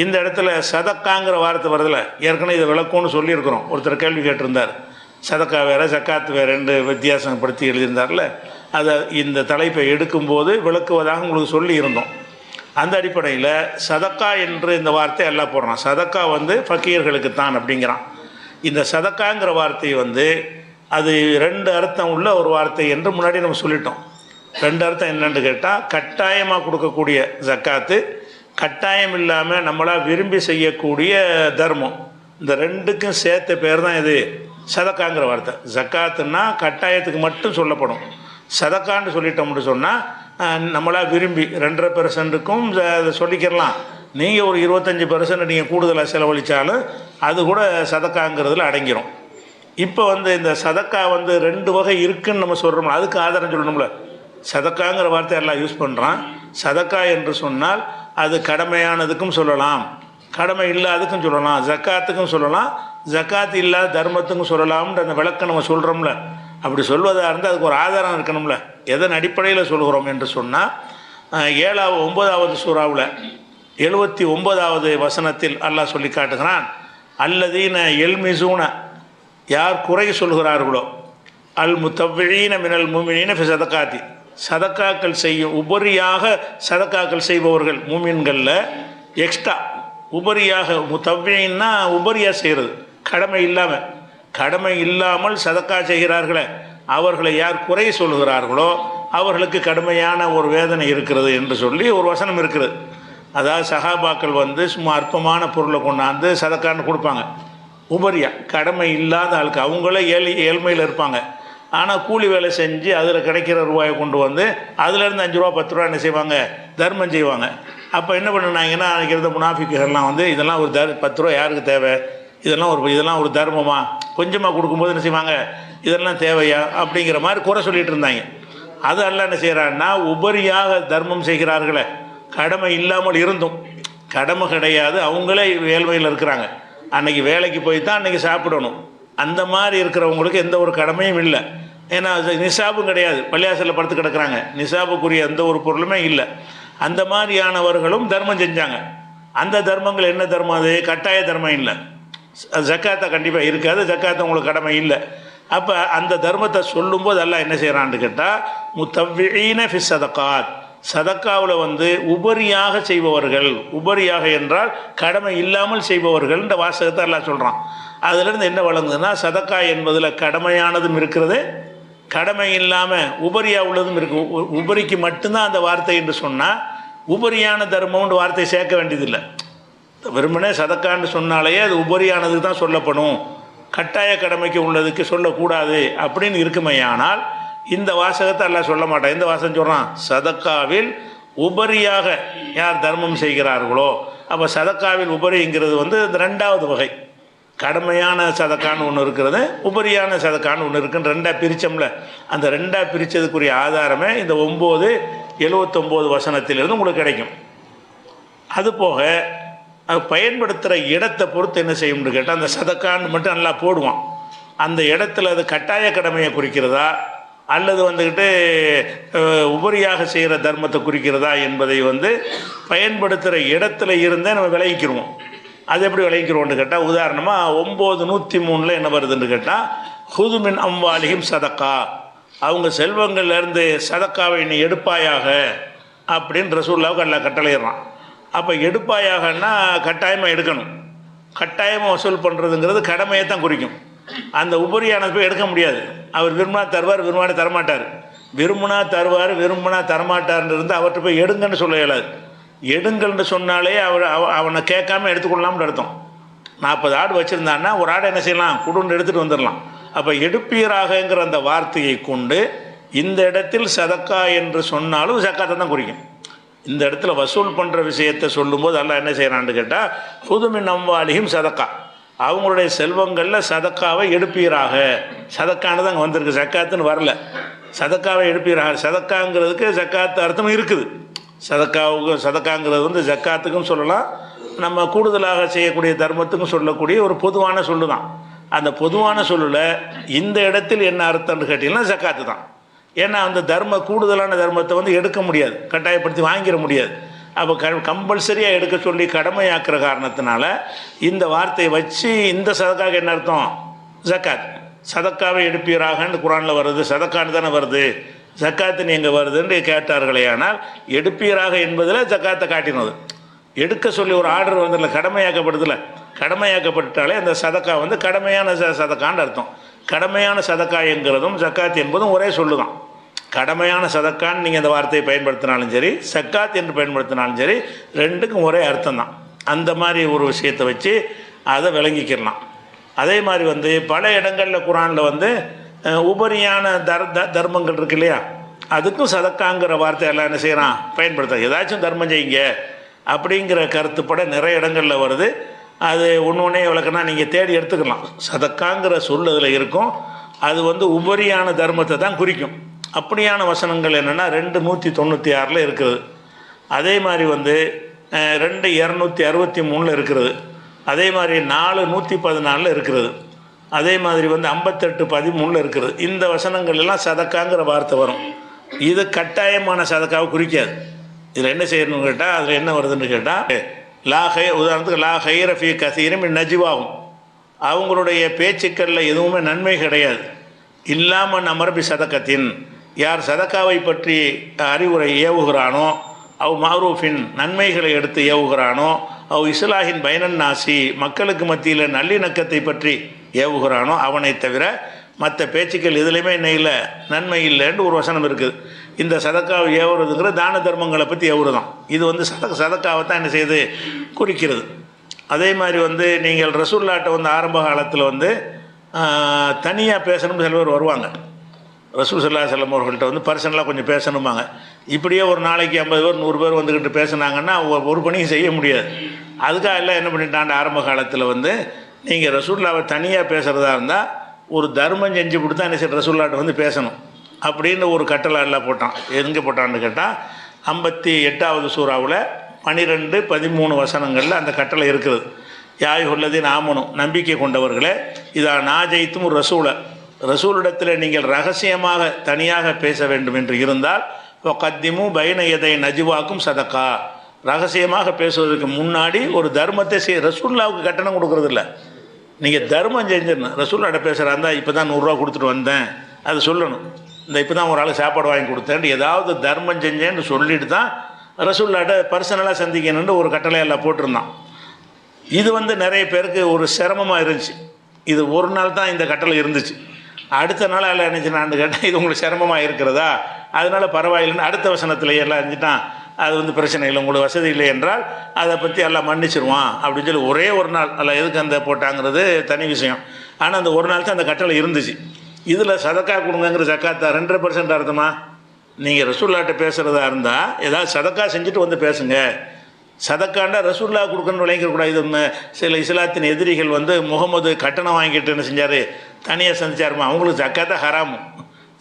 இந்த இடத்துல சதக்காங்கிற வார்த்தை வருதுல ஏற்கனவே இதை விளக்கம்னு சொல்லியிருக்கிறோம். ஒருத்தர் கேள்வி கேட்டிருந்தார். சதக்கா வேறு சக்காத்து வேறு ரெண்டு வித்தியாசப்படுத்தி எழுதியிருந்தார்ல. அதை இந்த தலைப்பை எடுக்கும்போது விளக்குவதாக உங்களுக்கு சொல்லி இருந்தோம் அந்த அடிப்படையில் சதக்கா என்று இந்த வார்த்தை எல்லாம் போடுறான். சதக்கா வந்து ஃபக்கீர்களுக்கு தான் அப்படிங்கிறான். இந்த சதக்காங்கிற வார்த்தை வந்து அது ரெண்டு அர்த்தம் உள்ள ஒரு வார்த்தை என்று முன்னாடி நம்ம சொல்லிட்டோம். ரெண்டு அர்த்தம் என்னென்னு கேட்டால் கட்டாயமாக கொடுக்கக்கூடிய ஜக்காத்து கட்டாயம் இல்லாமல் நம்மளா விரும்பி செய்யக்கூடிய தர்மம். இந்த ரெண்டுக்கும் சேர்த்த பேர் தான் இது. சதக்காங்கிற வார்த்தை. ஜக்காத்துன்னா கட்டாயத்துக்கு மட்டும் சொல்லப்படும். சதக்கான்னு சொல்லிட்டோம்னு சொன்னால் நம்மளா விரும்பி ரெண்டரை பெர்சன்ட்டுக்கும் சொல்லிக்கிறலாம். நீங்கள் ஒரு இருபத்தஞ்சி பெர்சன்ட் நீங்கள் கூடுதலாக செலவழித்தாலும் அது கூட சதக்காங்கிறதுல அடங்கிரும். இப்போ வந்து இந்த சதக்கா வந்து ரெண்டு வகை இருக்குன்னு நம்ம சொல்கிறோம்ல அதுக்கு ஆதாரம் சொல்லணும்ல. சதக்காங்கிற வார்த்தை எல்லாம் யூஸ் பண்ணுறான் சதக்கா என்று சொன்னால் அது கடமையானதுக்கும் சொல்லலாம். கடமை இல்லாததுக்கும் சொல்லலாம். ஜக்காத்துக்கும் சொல்லலாம். ஜக்காத் இல்லாத தர்மத்துக்கும் சொல்லலாம்ன்ற அந்த விளக்கம் நம்ம சொல்கிறோம்ல அப்படி சொல்வதாக இருந்தால் அதுக்கு ஒரு ஆதாரம் இருக்கணும்ல. எதன் அடிப்படையில் சொல்கிறோம் என்று சொன்னால் ஏழாவது ஒன்பதாவது சூறாவில் எழுபத்தி ஒன்பதாவது வசனத்தில் அல்லாஹ் சொல்லி காட்டுகிறான் அல்லதீன எல்மிசூன யார் குறை சொல்கிறார்களோ அல் முத்தவிழீன மினல் முமினீன ஃபிசதக்காத்தி சதக்காக்கள் செய்யும் உபரியாக சதக்காக்கள் செய்பவர்கள் மூமின்களில் எக்ஸ்ட்ரா உபரியாக முத்தவிழின்னா உபரியாக செய்கிறது கடமை இல்லாமல் கடமை இல்லாமல் சதக்கா செய்கிறார்களே அவர்களை யார் குறை சொல்கிறார்களோ அவர்களுக்கு கடுமையான ஒரு வேதனை இருக்கிறது என்று சொல்லி ஒரு வசனம் இருக்கிறது அதாவது சகாபாக்கள் வந்து சும்மா அற்பமான பொருளை கொண்டாந்து சதக்கான்னு கொடுப்பாங்க. உபரியா கடமை இல்லாத ஆளுக்கு அவங்களே ஏழை ஏழ்மையில் இருப்பாங்க. ஆனால் கூலி வேலை செஞ்சு அதில் கிடைக்கிற ரூபாயை கொண்டு வந்து அதுலேருந்து அஞ்சு ரூபா பத்து ரூபா என்ன செய்வாங்க? தர்மம் செய்வாங்க. அப்போ என்ன பண்ணுனாங்கன்னா அன்றைக்கி இருந்த முனாஃபிக்குகள்லாம் வந்து இதெல்லாம் ஒரு தர் பத்து ரூபா யாருக்கு தேவை? இதெல்லாம் ஒரு இதெல்லாம் ஒரு தர்மமா? கொஞ்சமாக கொடுக்கும்போது என்ன செய்வாங்க? இதெல்லாம் தேவையா? அப்படிங்கிற மாதிரி குறை சொல்லிட்டு இருந்தாங்க. அது அல்ல என்ன செய்கிறான்னா உபரியாக தர்மம் செய்கிறார்களே. கடமை இல்லாமல் இருந்தும். கடமை கிடையாது. அவங்களே ஏழ்மையில் இருக்கிறாங்க. அன்னைக்கு வேலைக்கு போய் தான் அன்றைக்கி சாப்பிடணும். அந்த மாதிரி இருக்கிறவங்களுக்கு எந்த ஒரு கடமையும் இல்லை. ஏன்னா அது நிசாபும் கிடையாது. பள்ளியாசலில் படுத்து கிடக்குறாங்க. நிசாபுக்குரிய எந்த ஒரு பொருளுமே இல்லை. அந்த மாதிரியானவர்களும் தர்மம் செஞ்சாங்க. அந்த தர்மங்கள் என்ன தர்மம் அது? கட்டாய தர்மம் இல்லை. ஜக்காத்தை கண்டிப்பாக இருக்காது. ஜக்காத்தை உங்களுக்கு கடமை இல்லை. அப்போ அந்த தர்மத்தை சொல்லும்போது எல்லாம் என்ன செய்கிறான்னு கேட்டால் முத்தவிழீன ஃபி சதக்காத் சதக்காவில் வந்து உபரியாக செய்பவர்கள் உபரியாக என்றால் கடமை இல்லாமல் செய்பவர்கள் வாசகத்தை எல்லாம் சொல்கிறான் அதுலேருந்து என்ன வழங்குதுன்னா சதக்கா என்பதில் கடமையானதும் இருக்கிறது கடமை இல்லாமல் உபரியாக உள்ளதும் இருக்குது உ- உபரிக்கு மட்டும்தான் அந்த வார்த்தை என்று சொன்னால் உபரியான தர்மம்னு வார்த்தை சேர்க்க வேண்டியதில்லை. வெறுமனே சதக்கான்னு சொன்னாலேயே அது உபரியானதுக்கு தான் சொல்லப்படும். கட்டாய கடமைக்கு உள்ளதுக்கு சொல்லக்கூடாது அப்படின்னு இருக்குமையானால் இந்த வாசகத்தை எல்லாம் சொல்ல மாட்டான். இந்த வாசகம் சொல்கிறான் சதக்காவில் உபரியாக யார் தர்மம் செய்கிறார்களோ அப்போ சதக்காவில் உபரிங்கிறது வந்து இந்த ரெண்டாவது வகை. கடமையான சதக்கான்னு ஒன்று இருக்கிறது உபரியான சதக்கான்னு ஒன்று இருக்குன்னு ரெண்டாக பிரித்தோம்ல அந்த ரெண்டாக பிரித்ததுக்குரிய ஆதாரமே இந்த ஒம்பது எழுவத்தொம்போது வசனத்திலிருந்து உங்களுக்கு கிடைக்கும். அதுபோக அது பயன்படுத்துகிற இடத்தை பொறுத்து என்ன செய்யும்னு கேட்டால் அந்த சதக்கான்னு மட்டும் நல்லா போடுவான். அந்த இடத்துல அது கட்டாய கடமையை குறிக்கிறதா அல்லது வந்துக்கிட்டு உபரியாக செய்கிற தர்மத்தை குறிக்கிறதா என்பதை வந்து பயன்படுத்துகிற இடத்துல இருந்தே நம்ம விளைவிக்கிறோம் அது எப்படி விளைவிக்கிறோம்னு கேட்டால் உதாரணமாக ஒம்பது நூற்றி மூணில் என்ன வருதுன்னு கேட்டால் ஹுதுமின் அம்வாலியும் சதக்கா. அவங்க செல்வங்கள்லேருந்து சதக்காவை நீ எடுப்பாயாக அப்படின்னு ரசூல்லாவுக்கு எல்லாம் கட்டளையிடுறான். அப்போ எடுப்பாயாகன்னா கட்டாயமாக எடுக்கணும். கட்டாயமாக வசூல் பண்ணுறதுங்கிறது கடமையை தான் குறிக்கும். அந்த உபரியானது போய் எடுக்க முடியாது. அவர் விரும்பினா தருவார் விரும்பினா தரமாட்டார். விரும்பினா தருவார் விரும்பினா தரமாட்டார்னு இருந்து அவர்கிட்ட போய் எடுங்கன்னு சொல்ல இயலாது. எடுங்கள்னு சொன்னாலே அவர் அவ- அவனை கேட்காம எடுத்துக்கொள்ளலாம்னு அர்த்தம். நாற்பது ஆடு வச்சுருந்தான்னா ஒரு ஆடை என்ன செய்யலாம்? குடுன்னு எடுத்துகிட்டு வந்துடலாம். அப்போ எடுப்பீராகங்கிற அந்த வார்த்தையை கொண்டு இந்த இடத்தில் சதக்கா என்று சொன்னாலும் சக்காத்தை தான் குறிக்கும். இந்த இடத்துல வசூல் பண்ணுற விஷயத்தை சொல்லும்போது எல்லாம் என்ன செய்கிறான்னு கேட்டால் புதுமின் நம்பாலியும் சதக்கா. அவங்களுடைய செல்வங்களில் சதக்காவை எடுப்பீராக. சதக்கானது அங்கே வந்திருக்கு. சக்காத்துன்னு வரல. சதக்காவை எடுப்பீராக. சதக்காங்கிறதுக்கு சக்காத்து அர்த்தம் இருக்குது. சதக்காவுக்கும் சதக்காங்கிறது வந்து ஜக்காத்துக்கும் சொல்லலாம். நம்ம கூடுதலாக செய்யக்கூடிய தர்மத்துக்கும் சொல்லக்கூடிய ஒரு பொதுவான சொல்லு தான் அந்த பொதுவான சொல்லில் இந்த இடத்தில் என்ன அர்த்தம்னு கேட்டிங்கன்னா ஜக்காத்து தான். ஏன்னா அந்த தர்ம கூடுதலான தர்மத்தை வந்து எடுக்க முடியாது. கட்டாயப்படுத்தி வாங்கிட முடியாது. அப்போ க கம்பல்சரியாக எடுக்க சொல்லி கடமையாக்குற காரணத்தினால இந்த வார்த்தையை வச்சு இந்த சதக்காக என்ன அர்த்தம்? ஜக்காத். சதக்காவை எடுப்பீராகன்னு குரானில் வருது. சதக்கான்னு தானே வருது. ஜக்காத்து எங்கே வருதுன்னு கேட்டார்களே ஆனால் எடுப்பீராக என்பதில் ஜக்காத்தை காட்டினது. எடுக்க சொல்லி ஒரு ஆர்டர் வந்துடல கடமையாக்கப்படுதில்ல கடமையாக்கப்பட்டாலே அந்த சதக்கா வந்து கடமையான ச சதக்கான்னு அர்த்தம். கடமையான சதக்கா என்கிறதும் ஜக்காத் என்பதும் ஒரே சொல்லுதான். கடமையான சதக்கான்னு நீங்கள் அந்த வார்த்தையை பயன்படுத்தினாலும் சரி சக்காத் என்று பயன்படுத்தினாலும் சரி ரெண்டுக்கும் ஒரே அர்த்தம் தான் அந்த மாதிரி ஒரு விஷயத்தை வச்சு அதை விளங்கிக்கிடலாம் அதே மாதிரி வந்து பல இடங்களில் குரானில் வந்து உபரியான தர் தர்மங்கள் இருக்கு இல்லையா? அதுக்கும் சதக்காங்கிற வார்த்தையெல்லாம் என்ன செய்கிறான் பயன்படுத்த ஏதாச்சும் தர்மம் செய்யுங்க. அப்படிங்கிற கருத்துப்பட நிறைய இடங்களில் வருது. அது ஒன்று ஒன்றே விளக்குனா நீங்கள் தேடி எடுத்துக்கலாம். சதக்காங்கிற சொல் அதில் இருக்கும். அது வந்து உபரியான தர்மத்தை தான் குறிக்கும். அப்படியான வசனங்கள் என்னென்னா ரெண்டு நூற்றி தொண்ணூற்றி ஆறில் இருக்குது. அதே மாதிரி வந்து ரெண்டு இரநூத்தி அறுபத்தி மூணில் இருக்கிறது அதே மாதிரி நாலு நூற்றி பதினாலில் இருக்கிறது அதே மாதிரி வந்து ஐம்பத்தெட்டு பதிமூணில் இருக்கிறது. இந்த வசனங்கள் எல்லாம் சதக்காங்கிற வார்த்தை வரும். இது கட்டாயமான சதக்காவை குறிக்காது. இதில் என்ன செய்யணும்னு கேட்டால் அதில் என்ன வருதுன்னு கேட்டால் லா ஹை உதாரணத்துக்கு லா ஹைரஃபி கசீரம் நஜிவாகும். அவங்களுடைய பேச்சுக்களில் எதுவுமே நன்மை கிடையாது. இல்லாமல் அமர்பி சதக்கத்தின். யார் சதக்காவை பற்றி அறிவுரை ஏவுகிறானோ அவ் மாரூஃபின் நன்மைகளை எடுத்து ஏவுகிறானோ அவ் இஸ்லாஹின் பயனன் நாசி மக்களுக்கு மத்தியில் நல்லிணக்கத்தை பற்றி ஏவுகிறானோ அவனை தவிர மற்ற பேச்சுக்கள் இதுலேயுமே என்ன இல்லை நன்மை இல்லைன்னு ஒரு வசனம் இருக்குது. இந்த சதக்காவை ஏவுறதுங்கிற தான தர்மங்களை பற்றி ஏவுறதான் இது வந்து சத சதக்காவை தான் என்ன செய்யுது? குறிக்கிறது. அதே மாதிரி வந்து நீங்கள் ரசூல்லாட்டை வந்து ஆரம்ப காலத்தில் வந்து தனியாக பேசணும்னு சில பேர் வருவாங்க. ரசூல் சல்லா செல்லம் அவர்கள்ட்ட வந்து பர்சனலாக கொஞ்சம் பேசணுமாங்க இப்படியே ஒரு நாளைக்கு ஐம்பது பேர் நூறு பேர் வந்துக்கிட்டு பேசுனாங்கன்னா ஒரு பணியும் செய்ய முடியாது. அதுக்காக எல்லாம் என்ன பண்ணிட்டாண்ட ஆரம்ப காலத்தில் வந்து நீங்கள் ரசூல்லாவை தனியாக பேசுகிறதா இருந்தால் ஒரு தர்மம் செஞ்சு கொடுத்தா என்ன செய்ய ரசூல்லாட்ட வந்து பேசணும். அப்படின்னு ஒரு கட்டளை எல்லாம் போட்டான். எங்கே போட்டான்னு கேட்டால் ஐம்பத்தி எட்டாவது சூறாவில் பனிரெண்டு பதிமூணு வசனங்களில் அந்த கட்டளை இருக்கிறது. யாய் உள்ளது நாமனும் நம்பிக்கை கொண்டவர்களே இதா நாஜைத்தும் ஒரு ரசூலை. ரசூலிடத்தில் நீங்கள் ரகசியமாக தனியாக பேச வேண்டும் என்று இருந்தால் கத்திமு பைன எதை நஜுவாக்கும் சதக்கா. ரகசியமாக பேசுவதற்கு முன்னாடி ஒரு தர்மத்தை செய் ரசூல்லாவுக்கு கட்டணம் கொடுக்கறதில்ல. நீங்கள் தர்மம் செஞ்சிடணும். ரசூல்லாட்ட பேசுகிறா இருந்தால் இப்போ தான் நூறுரூவா கொடுத்துட்டு வந்தேன். அது சொல்லணும். இந்த இப்போ தான் ஒரு ஆள் சாப்பாடு வாங்கி கொடுத்தேன். ஏதாவது தர்மம் செஞ்சேன்னு சொல்லிட்டு தான் ரசூல்லாட்ட பர்சனலாக சந்திக்கணும்னு ஒரு கட்டளையெல்லாம் போட்டிருந்தான். இது வந்து நிறைய பேருக்கு ஒரு சிரமமாக இருந்துச்சு. இது ஒரு நாள் தான் இந்த கட்டளை இருந்துச்சு. அடுத்த நாள் அதில் நான் கேட்டேன் இது உங்களுக்கு சிரமமாக இருக்கிறதா? அதனால பரவாயில்லைன்னு அடுத்த வசனத்தில் எல்லாம் இருந்துட்டான் அது வந்து பிரச்சனை இல்லை உங்களுக்கு வசதி இல்லை என்றால் அதை பற்றி எல்லாம் மன்னிச்சிருவான் அப்படின்னு சொல்லி ஒரே ஒரு நாள் அல்ல எதுக்கு அந்த போட்டாங்கிறது தனி விஷயம். ஆனால் அந்த ஒரு நாள் தான் அந்த கட்டளை இருந்துச்சு. இதில் சதக்கா கொடுங்கங்கிற சக்காத்தா ரெண்டரை பர்சன்ட் அர்த்தமா நீங்கள் ரசூல்லாட்ட பேசுகிறதா இருந்தால் ஏதாவது சதக்கா செஞ்சுட்டு வந்து பேசுங்க. சதக்காண்டா ரசூல்லா கொடுக்கணும்னு விளங்கிடக்கூடாது இது சில இஸ்லாத்தின் எதிரிகள் வந்து முகமது கட்டணம் வாங்கிட்டு என்ன செஞ்சார்? தனியாக சந்திச்சாருமா? அவங்களுக்கு ஜக்காத்த ஹராமு.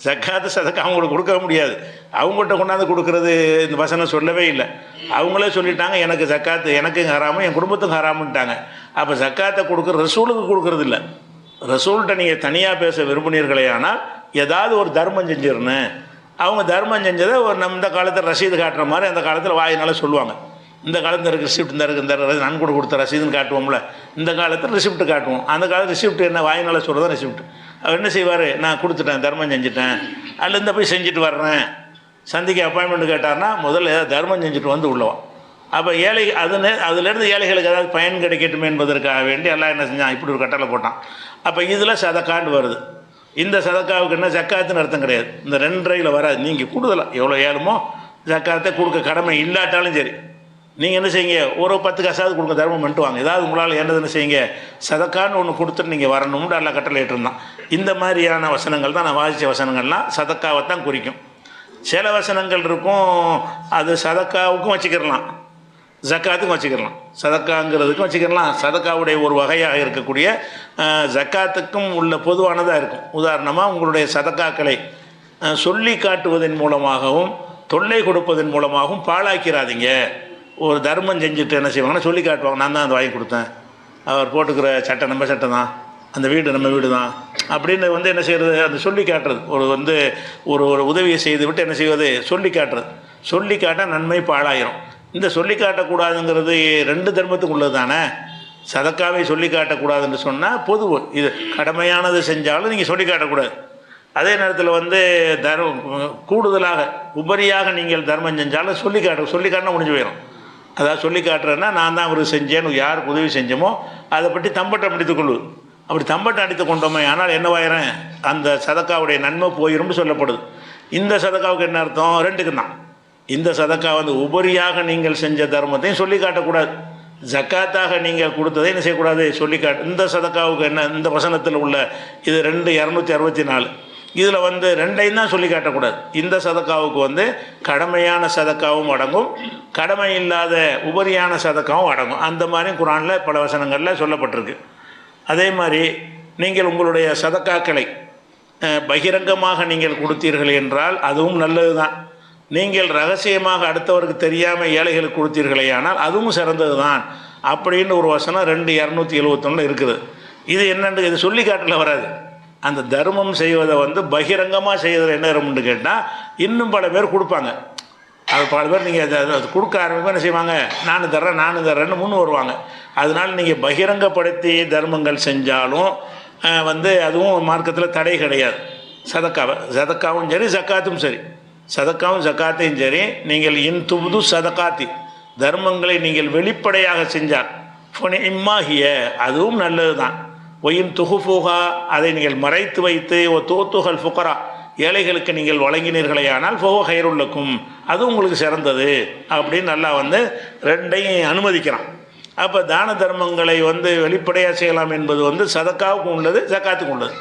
ஜக்காத்து சதக்கா அவங்களுக்கு கொடுக்க முடியாது. அவங்கள்ட்ட கொண்டாந்து கொடுக்கறது இந்த வசனம் சொல்லவே இல்லை. அவங்களே சொல்லிட்டாங்க எனக்கு ஜக்காத்து எனக்கும் ஹராமு என் குடும்பத்துக்கும் ஹராமுன்ட்டாங்க. அப்போ ஜக்காத்தை கொடுக்குற ரசூலுக்கு கொடுக்கறது இல்லை. ரசூல்கிட்ட நீங்கள் தனியாக பேச விரும்பினீர்களே ஆனால் ஏதாவது ஒரு தர்மம் செஞ்சிடணும் அவங்க தர்மம் செஞ்சதை ஒரு நம்ம இந்த காலத்தில் ரசீது காட்டுற மாதிரி அந்த காலத்தில் வாயினால சொல்லுவாங்க. இந்த காலத்தில் இருக்க ரிசிப்ட் இந்த இருக்கு இந்த ரசி- நன்கொடை கொடுத்த ரசீதுன்னு காட்டுவோம்ல. இந்த காலத்தில் ரிசிப்ட் காட்டுவோம். அந்த காலத்தில் ரிசிப்ட் என்ன வாயினால சொல்கிறதா ரிசிப்ட் அவர் என்ன செய்வார்? நான் கொடுத்துட்டேன் தர்மம் செஞ்சுட்டேன். அதில் போய் செஞ்சுட்டு வர்றேன். சந்திக்க அப்பாயின்மெண்ட் கேட்டார்னா முதல்ல ஏதாவது தர்மம் செஞ்சுட்டு வந்து உள்ளவா அப்போ ஏழை அது அதுலேருந்து ஏழைகளுக்கு ஏதாவது பயன் கிடைக்கட்டுமே என்பதற்காக வேண்டி எல்லாம் என்ன செஞ்சான்? இப்படி ஒரு கட்டளை போட்டான். அப்போ இதில் சதக்காண்டு வருது. இந்த சதக்காவுக்கு என்ன? ஜக்காத்துன்னு அர்த்தம் கிடையாது. இந்த ரெண்டரையில் வராது. நீங்கள் கூடுதலாக எவ்வளோ ஏழுமோ ஜக்காத்தை கொடுக்க கடமை இல்லாட்டாலும் சரி. நீங்கள் என்ன செய்யுங்க? ஒரு பத்து காசாவது கொடுங்க தர்மம் பண்ணிட்டு வாங்க. ஏதாவது உங்களால் என்னதுன்னு செய்யுங்க? சதக்கான்னு ஒன்று கொடுத்துட்டு நீங்கள் வரணும்னு எல்லாம் கட்டளை இருந்தான் இந்த மாதிரியான வசனங்கள் தான் நான் வாசித்த வசனங்கள்லாம் சதக்காவை தான் குறிக்கும். சில வசனங்கள் இருக்கும் அது சதக்காவுக்கும் வச்சுக்கிடலாம். ஜக்காத்துக்கும் வச்சுக்கிடலாம். சதக்காங்கிறதுக்கும் வச்சுக்கிடலாம். சதக்காவுடைய ஒரு வகையாக இருக்கக்கூடிய ஜக்காத்துக்கும் உள்ள பொதுவானதாக இருக்கும். உதாரணமாக உங்களுடைய சதக்காக்களை சொல்லி காட்டுவதன் மூலமாகவும் தொல்லை கொடுப்பதன் மூலமாகவும் பாழாக்கிறாதீங்க. ஒரு தர்மம் செஞ்சுட்டு என்ன செய்வாங்கன்னா சொல்லி காட்டுவாங்க. நான் தான் அதை வாங்கி கொடுத்தேன். அவர் போட்டுக்கிற சட்டை நம்ம சட்டை தான். அந்த வீடு நம்ம வீடு தான். அப்படின்னு வந்து என்ன செய்கிறது அந்த சொல்லி காட்டுறது. ஒரு வந்து ஒரு ஒரு உதவியை செய்து விட்டு என்ன செய்வது? சொல்லி காட்டுறது. சொல்லி காட்டால் நன்மை பாழாயிரும். இந்த சொல்லி காட்டக்கூடாதுங்கிறது ரெண்டு தர்மத்துக்கு உள்ளது தானே? சதக்காவை சொல்லி காட்டக்கூடாதுன்னு சொன்னால் பொது இது கடமையானது செஞ்சாலும் நீங்கள் சொல்லி காட்டக்கூடாது. அதே நேரத்தில் வந்து தர்மம் கூடுதலாக உபரியாக நீங்கள் தர்மம் செஞ்சாலும் சொல்லி காட்ட சொல்லி காட்டினா முடிஞ்சு போயிடும் அதாவது சொல்லி காட்டுறேன்னா நான் தான் அவருக்கு செஞ்சேன் யாருக்கு உதவி செஞ்சோமோ அதை பற்றி தம்பட்டம் அடித்துக் கொள்வது அப்படி தம்பட்டம் அடித்து கொண்டோமே ஆனால் என்னவாயிரம் அந்த சதக்காவுடைய நன்மை போயிரும்னு சொல்லப்படுது. இந்த சதக்காவுக்கு என்ன அர்த்தம்? ரெண்டுக்கு தான். இந்த சதக்கா வந்து உபரியாக நீங்கள் செஞ்ச தர்மத்தையும் சொல்லி காட்டக்கூடாது. ஜக்காத்தாக நீங்கள் கொடுத்ததை என்ன செய்யக்கூடாது? சொல்லி காட்டு. இந்த சதக்காவுக்கு என்ன இந்த வசனத்தில் உள்ள இது ரெண்டு இரநூத்தி அறுபத்தி நாலு. இதில் வந்து ரெண்டையும் தான் சொல்லி காட்டக்கூடாது. இந்த சதக்காவுக்கு வந்து கடமையான சதக்காவும் அடங்கும் கடமை இல்லாத உபரியான சதக்காவும் அடங்கும். அந்த மாதிரி குரானில் பல வசனங்களில் சொல்லப்பட்டிருக்கு. அதே மாதிரி நீங்கள் உங்களுடைய சதக்காக்களை பகிரங்கமாக நீங்கள் கொடுத்தீர்கள் என்றால் அதுவும் நல்லது தான் நீங்கள் ரகசியமாக அடுத்தவருக்கு தெரியாமல் ஏழைகளுக்கு கொடுத்தீர்களே ஆனால் அதுவும் சிறந்தது தான் அப்படின்னு ஒரு வசனம் ரெண்டு இரநூத்தி எழுவத்தொன்னு இருக்குது. இது என்னென்று இது சொல்லி காட்டில் வராது. அந்த தர்மம் செய்வதை வந்து பகிரங்கமாக செய்வதில் என்ன வரும்னு கேட்டால் இன்னும் பல பேர் கொடுப்பாங்க. அது பல பேர் நீங்கள் அது அது கொடுக்க ஆரம்பிப்போம் என்ன செய்வாங்க? நானும் தர்றேன் நானும் தர்றேன்னு முன் வருவாங்க. அதனால் நீங்கள் பகிரங்கப்படுத்தி தர்மங்கள் செஞ்சாலும் வந்து அதுவும் மார்க்கத்தில் தடை கிடையாது. சதக்காவை சதக்காவும் சரி சக்காத்தும் சரி. சதக்காவும் சக்காத்தையும் சரி நீங்கள் இன் துபுது சதக்காத்தி. தர்மங்களை நீங்கள் வெளிப்படையாக செஞ்சால் இம்மாகிய அதுவும் நல்லது தான் ஒயின் துகுஃபுகா அதை நீங்கள் மறைத்து வைத்து ஓ தோத்துகள் ஃபுக்கரா ஏழைகளுக்கு நீங்கள் வழங்கினீர்களே ஆனால் ஃபோகோ ஹைருள்ளக்கும் அது உங்களுக்கு சிறந்தது அப்படின்னு நல்லா வந்து ரெண்டையும் அனுமதிக்கிறான். அப்போ தான தர்மங்களை வந்து வெளிப்படையாக செய்யலாம் என்பது வந்து சதக்காவுக்கும் உள்ளது சக்காத்துக்கும் உள்ளது.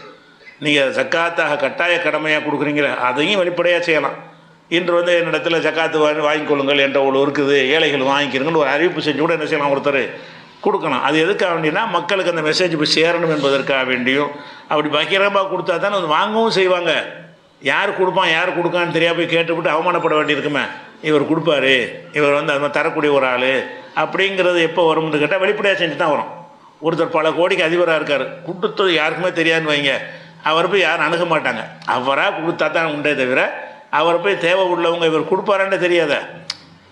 நீங்கள் ஜக்காத்தாக கட்டாய கடமையாக கொடுக்குறீங்களே அதையும் வெளிப்படையாக செய்யலாம். இன்று வந்து என்னிடத்தில் ஜக்காத்து வாங்கி வாங்கிக்கொள்ளுங்கள் என்ற ஒரு இருக்குது ஏழைகள் வாங்கிக்கிறீங்கன்னு ஒரு அறிவிப்பு செஞ்சு கூட என்ன செய்யலாம் ஒருத்தர் கொடுக்கணும். அது எதுக்காக வேண்டினா மக்களுக்கு அந்த மெசேஜ் போய் சேரணும் என்பதற்காக வேண்டியும். அப்படி பகிரமாக கொடுத்தா தானே அது வாங்கவும் செய்வாங்க. யார் கொடுப்பான் யார் கொடுக்கான்னு தெரியாம போய் கேட்டுவிட்டு அவமானப்பட வேண்டியிருக்குமே. இவர் கொடுப்பாரு இவர் வந்து அது மாதிரி தரக்கூடிய ஒரு ஆள் அப்படிங்கிறது எப்போ வரும்னு கேட்டால் வெளிப்படையாக செஞ்சு தான் வரும். ஒருத்தர் பல கோடிக்கு அதிபராக இருக்கார். கொடுத்தது யாருக்குமே தெரியாதுன்னு வைங்க. அவரை போய் யாரும் அணுக மாட்டாங்க. அவராக கொடுத்தா தான் உண்டே தவிர அவரை போய் தேவை உள்ளவங்க இவர் கொடுப்பாரான்னு தெரியாத.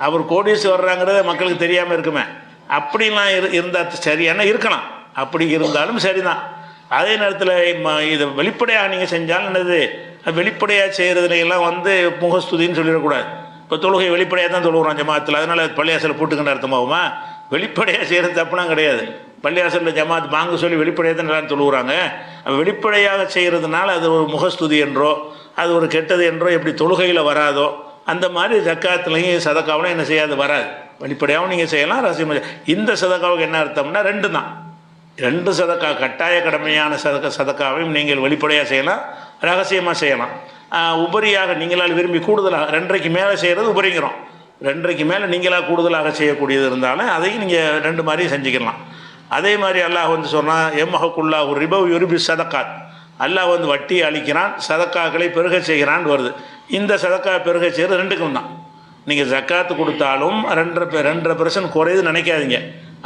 அவர் கோடீஸ் வர்றாங்கிறத மக்களுக்கு தெரியாமல் இருக்குமே. அப்படிலாம் இரு இருந்தால் சரியான இருக்கலாம். அப்படி இருந்தாலும் சரிதான். அதே நேரத்தில் ம- இதை வெளிப்படையாக நீங்கள் செஞ்சாலும் என்னது? வெளிப்படையாக செய்கிறதுல எல்லாம் வந்து முகஸ்துதின்னு சொல்லிடக்கூடாது. இப்போ தொழுகை வெளிப்படையாக தான் தொழுகிறோம் ஜமாத்தில். அதனால் பள்ளியாசல் போட்டுக்கின்ற அர்த்தமாகுமா வெளிப்படையாக செய்கிறது தப்புலாம் கிடையாது. பள்ளியாசலில் ஜமாத் வாங்க சொல்லி வெளிப்படையாக தான் எல்லாரும் தொழுகிறாங்க வெளிப்படையாக செய்கிறதுனால அது ஒரு முகஸ்துதி என்றோ அது ஒரு கெட்டது என்றோ எப்படி தொழுகையில் வராதோ அந்த மாதிரி ஜக்காத்துலையும் சதக்காவிலும் என்ன செய்யாது? வராது. வெளிப்படையாகவும் நீங்கள் செய்யலாம் ரகசியமாக இந்த சதக்காவுக்கு என்ன அர்த்தம்னா ரெண்டு தான். ரெண்டு சதக்கா கட்டாய கடமையான சதக்க சதக்காவையும் நீங்கள் வெளிப்படையாக செய்யலாம் ரகசியமாக செய்யலாம். உபரியாக நீங்களால் விரும்பி கூடுதலாக ரெண்டரைக்கு மேலே செய்கிறது உபரிங்கிறோம். ரெண்டரைக்கு மேலே நீங்களாக கூடுதலாக செய்யக்கூடியது இருந்தாலும் அதையும் நீங்கள் ரெண்டு மாதிரியும் செஞ்சுக்கலாம். அதே மாதிரி அல்லாஹ் வந்து சொன்னால் எம்மஹக்குல்லா ஒரு ரிபவ் யுரிபி சதக்காத். அல்லாஹ் வந்து வட்டி அளிக்கிறான் சதக்காக்களை பெருக செய்கிறான்னு வருது. இந்த சதக்கா பெருக செய்கிறது ரெண்டுக்கும் தான். நீங்கள் ஜக்காத்து கொடுத்தாலும் ரெண்டரை ரெண்டரை பர்சன்ட் குறையுது நினைக்காதீங்க.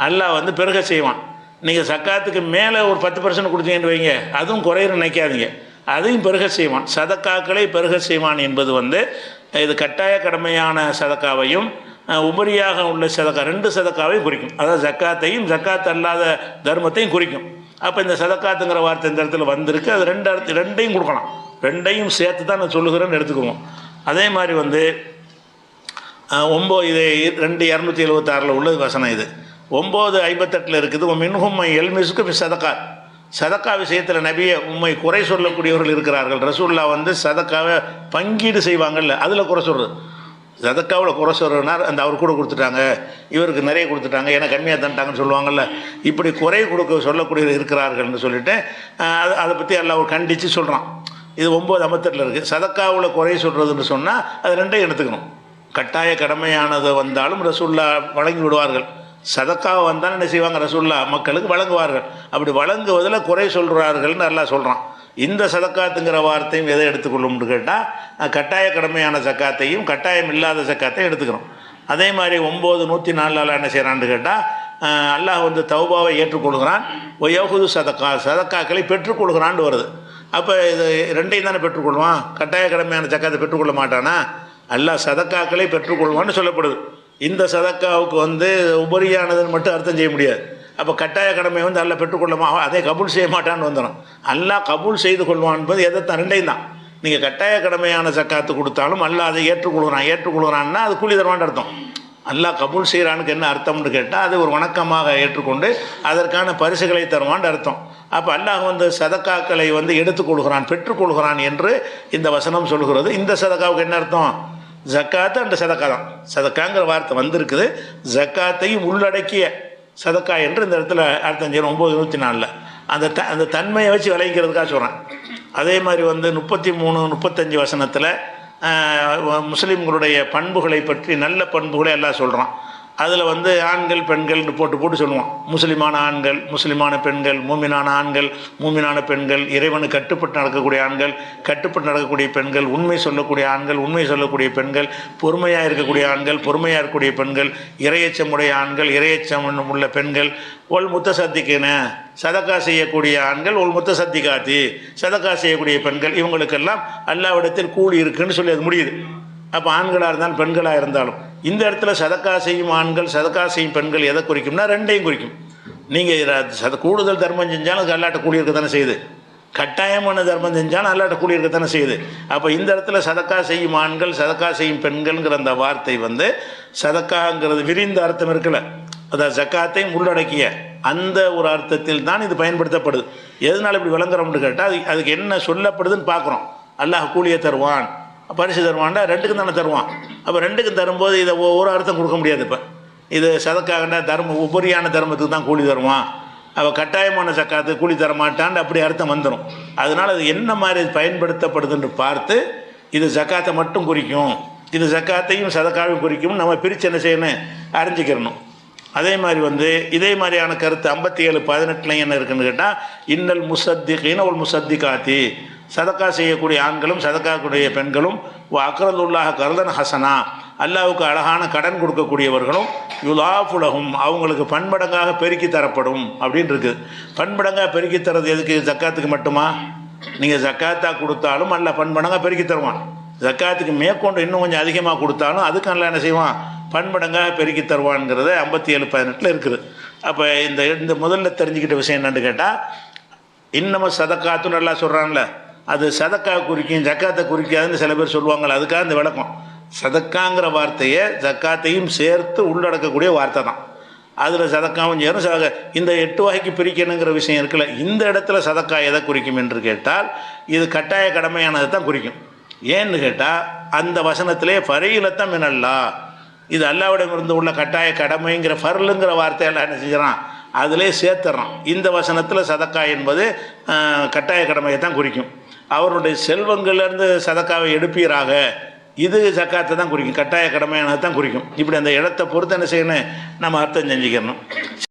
அல்லாஹ் வந்து பெருக செய்வான். நீங்கள் சக்காத்துக்கு மேலே ஒரு பத்து பர்சன்ட் கொடுத்தீங்கன்னு வைங்க அதுவும் குறையிற நினைக்காதீங்க. அதையும் பெருக செய்வான். சதக்காக்களை பெருக செய்வான் என்பது வந்து இது கட்டாய கடமையான சதக்காவையும் உபரியாக உள்ள சதக்கா ரெண்டு சதக்காவையும் குறிக்கும். அதாவது ஜக்காத்தையும் ஜக்காத் அல்லாத தர்மத்தையும் குறிக்கும். அப்போ இந்த சதக்காத்துங்கிற வார்த்தை இந்த இடத்துல வந்திருக்கு. அது ரெண்டு இடத்து ரெண்டையும் கொடுக்கலாம். ரெண்டையும் சேர்த்து தான் நான் சொல்லுகிறேன்னு எடுத்துக்குவோம். அதே மாதிரி வந்து ஒம்பது இது ரெண்டு இரநூத்தி எழுபத்தாறில் உள்ளது வசனம் இது. ஒம்பது ஐம்பத்தெட்டில் இருக்குது மின்ஹும் எல்மிஸ்க்கு சதக்கா. சதக்கா விஷயத்தில் நபியை உண்மை குறை சொல்லக்கூடியவர்கள் இருக்கிறார்கள். ரசூல்லா வந்து சதக்காவை பங்கீடு செய்வாங்கல்ல அதில் குறை சொல்கிறது சதக்காவில் குறை சொல்கிறனார் அந்த அவர் கூட கொடுத்துட்டாங்க இவருக்கு நிறைய கொடுத்துட்டாங்க ஏன்னா கம்மியாக தந்துட்டாங்கன்னு சொல்லுவாங்கல்ல இப்படி குறை கொடுக்க சொல்லக்கூடியவர் இருக்கிறார்கள்னு சொல்லிட்டு அது அதை அதை பற்றி எல்லாம் அவர் கண்டித்து சொல்கிறான் இது ஒம்பது ஐம்பத்தெட்டில் இருக்குது சதக்காவில் குறை சொல்கிறதுன்னு சொன்னால் அது ரெண்டையும் எடுத்துக்கணும். கட்டாய கடமையானது வந்தாலும் ரசுல்லா வழங்கி விடுவார்கள் சதக்கா வந்தாலும் என்ன செய்வாங்க? ரசுல்லா மக்களுக்கு வழங்குவார்கள். அப்படி வழங்குவதில் குறை சொல்கிறார்கள்னு நல்லா சொல்கிறான் இந்த சதக்காத்துங்கிற வார்த்தையும் எதை எடுத்துக்கொள்ளும்னு கேட்டால் கட்டாய கடமையான சக்காத்தையும் கட்டாயம் இல்லாத சக்காத்தையும் எடுத்துக்கிறோம். அதே மாதிரி ஒம்பது நூற்றி நாலால் என்ன செய்கிறான்னு கேட்டால் அல்லாஹ் வந்து தௌபாவை ஏற்றுக்கொள்கிறான். ஒய்யகுது சதக்கா சதக்காக்களை பெற்றுக்கொள்கிறான்னு வருது. அப்போ இது ரெண்டையும் தானே பெற்றுக்கொள்வான்? கட்டாய கடமையான சக்காத்தை பெற்றுக்கொள்ள மாட்டானா? அல்லாஹ் சதக்காக்களை பெற்றுக்கொள்வான்னு சொல்லப்படுது. இந்த சதக்காவுக்கு வந்து உபரியானதுன்னு மட்டும் அர்த்தம் செய்ய முடியாது. அப்போ கட்டாய கடமை வந்து அல்ல பெற்றுக்கொள்ளமா? அதே அதை கபூல் செய்ய மாட்டான்னு வந்துடும் அல்லாஹ் கபூல் செய்து கொள்வான் என்பது எதை ரெண்டையும் தான். நீங்கள் கட்டாய கடமையான சக்காத்து கொடுத்தாலும் அல்லாஹ் அதை ஏற்றுக்கொள்கிறான் ஏற்றுக்கொள்கிறான்னா அது கூலி தருவான்னு அர்த்தம். அல்லாஹ் கபூல் செய்கிறானுக்கு என்ன அர்த்தம்னு கேட்டால் அது ஒரு வணக்கமாக ஏற்றுக்கொண்டு அதற்கான பரிசுகளை தருவான்னு அர்த்தம். அப்போ அல்லாஹ் வந்து சதக்காக்களை வந்து எடுத்துக்கொள்கிறான் பெற்றுக்கொள்கிறான் என்று இந்த வசனம் சொல்கிறது. இந்த சதக்காவுக்கு என்ன அர்த்தம்? ஜக்காத்து அந்த சதக்கா தான். சதக்காங்கிற வார்த்தை வந்திருக்குது. ஜக்காத்தையும் உள்ளடக்கிய சதக்கா என்று இந்த இடத்துல அர்த்தம் ஒம்பது நூற்றி நாலில். அந்த த அந்த தன்மையை வச்சு விளைவிக்கிறதுக்காக சொல்கிறேன் அதே மாதிரி வந்து முப்பத்தி மூணு முப்பத்தஞ்சு வசனத்தில் முஸ்லீம்களுடைய பண்புகளை பற்றி நல்ல பண்புகளை எல்லாம் சொல்கிறான் அதில் வந்து ஆண்கள் பெண்கள்னு போட்டு போட்டு சொல்லுவான். முஸ்லிமான ஆண்கள் முஸ்லிமான பெண்கள் மூமினான ஆண்கள் மூமினான பெண்கள் இறைவனு கட்டுப்பட்டு நடக்கக்கூடிய ஆண்கள் கட்டுப்பட்டு நடக்கக்கூடிய பெண்கள் உண்மை சொல்லக்கூடிய ஆண்கள் உண்மை சொல்லக்கூடிய பெண்கள் பொறுமையாக இருக்கக்கூடிய ஆண்கள் பொறுமையாக இருக்கக்கூடிய பெண்கள் இரையச்சமுடைய ஆண்கள் இரையச்சம் உள்ள பெண்கள் ஒல் முத்த சத்திக்கின சதக்கா செய்யக்கூடிய ஆண்கள் ஒல் முத்த சத்திகாத்தி சதக்கா செய்யக்கூடிய பெண்கள் இவங்களுக்கெல்லாம் அல்லாவிடத்தில் கூலி இருக்குன்னு சொல்லி அது முடியுது. அப்போ ஆண்களாக இருந்தாலும் பெண்களாக இருந்தாலும் இந்த இடத்துல சதக்கா செய்யும் ஆண்கள் சதக்கா செய்யும் பெண்கள் எதை குறிக்கும்னா ரெண்டையும் குறிக்கும். நீங்கள் சத கூடுதல் தர்மம் செஞ்சாலும் அதுக்கு அல்லாட்ட தானே செய்யுது. கட்டாயமான தர்மம் செஞ்சாலும் அல்லாட்ட கூடியிருக்க தானே செய்யுது. அப்போ இந்த இடத்துல சதக்கா செய்யும் ஆண்கள் சதக்கா செய்யும் பெண்கள்ங்கிற அந்த வார்த்தை வந்து சதக்காங்கிறது விரிந்த அர்த்தம் இருக்குல்ல. அதாவது ஜக்காத்தையும் உள்ளடக்கிய அந்த ஒரு அர்த்தத்தில் தான் இது பயன்படுத்தப்படுது. எதனால் இப்படி விளங்குறோம்னு கேட்டால் அது அதுக்கு என்ன சொல்லப்படுதுன்னு பார்க்குறோம். அல்லாஹ் கூலியை தருவான். பரிசு தருவான்டா ரெண்டுக்கும் தானே தருவான். அப்போ ரெண்டுக்கும் தரும்போது இதை ஒரு அர்த்தம் கொடுக்க முடியாது இப்போ. இது சதக்காகண்டா தர்ம உபரியான தர்மத்துக்கு தான் கூலி தருவான். அவள் கட்டாயமான சக்காத்து கூலி தரமாட்டான்னு அப்படி அர்த்தம் வந்துடும் அதனால் அது என்ன மாதிரி பயன்படுத்தப்படுதுன்னு பார்த்து இது ஜக்காத்தை மட்டும் குறிக்கும். இது ஜக்காத்தையும் சதக்காவையும் குறிக்கும் நம்ம பிரித்து என்ன செய்யணும்? அறிஞ்சிக்கிறணும். அதே மாதிரி வந்து இதே மாதிரியான கருத்து ஐம்பத்தி ஏழு பதினெட்டில் என்ன இருக்குன்னு கேட்டால் இன்னல் முசத்திகின்னு ஒரு முசத்திகாத்தி. சதக்கா செய்யக்கூடிய ஆண்களும் சதக்காக்கூடிய பெண்களும் அக்கரதுல்லாக கருதன் ஹசனா. அல்லாவுக்கு அழகான கடன் கொடுக்கக்கூடியவர்களும் யுலாஃபுலகும் அவங்களுக்கு பன்மடங்காக பெருக்கி தரப்படும் அப்படின்னு இருக்குது பன்மடங்காக பெருக்கி தரது எதுக்கு? ஜக்காத்துக்கு மட்டுமா? நீங்கள் ஜக்காத்தாக கொடுத்தாலும் அல்ல பன்மடங்காக பெருக்கி தருவான். ஜக்காத்துக்கு மேற்கொண்டு இன்னும் கொஞ்சம் அதிகமாக கொடுத்தாலும் அதுக்கு நல்லா என்ன செய்வான்? பன்மடங்காக பெருக்கி தருவான்ங்கிறது ஐம்பத்தி ஏழு பதினெட்டில் இருக்குது. அப்போ இந்த இந்த முதல்ல தெரிஞ்சுக்கிட்ட விஷயம் என்னென்னு கேட்டால் இன்னமும் சதக்காத்துன்னு நல்லா சொல்கிறான்ல அது சதக்கா குறிக்கும் ஜக்காத்தை குறிக்காதுன்னு சில பேர் சொல்லுவாங்கள்ல அதுக்காக இந்த விளக்கம். சதக்காங்கிற வார்த்தையை ஜக்காத்தையும் சேர்த்து உள்ளடக்கக்கூடிய வார்த்தை தான். அதில் சதக்காவும் சேரும். சத இந்த எட்டு வகைக்கு பிரிக்கணுங்கிற விஷயம் இருக்குல்ல இந்த இடத்துல சதக்கா எதை குறிக்கும் என்று கேட்டால் இது கட்டாய கடமையானதை தான் குறிக்கும். ஏன்னு கேட்டால் அந்த வசனத்திலே ஃபரையிலத்தான் மினல்லா இது அல்லாவிடமிருந்து உள்ள கட்டாய கடமைங்கிற ஃபர்லுங்கிற வார்த்தையெல்லாம் என்ன செஞ்சிடறான்? அதிலே சேர்த்துறான் இந்த வசனத்தில் சதக்கா என்பது கட்டாய கடமையை தான் குறிக்கும். அவருடைய செல்வங்கள்லேருந்து சதக்காவை எடுப்பீராக. இது சக்காத்தை தான் குறிக்கும். கட்டாய கடமையானது தான் குறிக்கும். இப்படி அந்த இடத்தை பொறுத்து என்ன செய்யணும்? நம்ம அர்த்தம் செஞ்சுக்கணும்.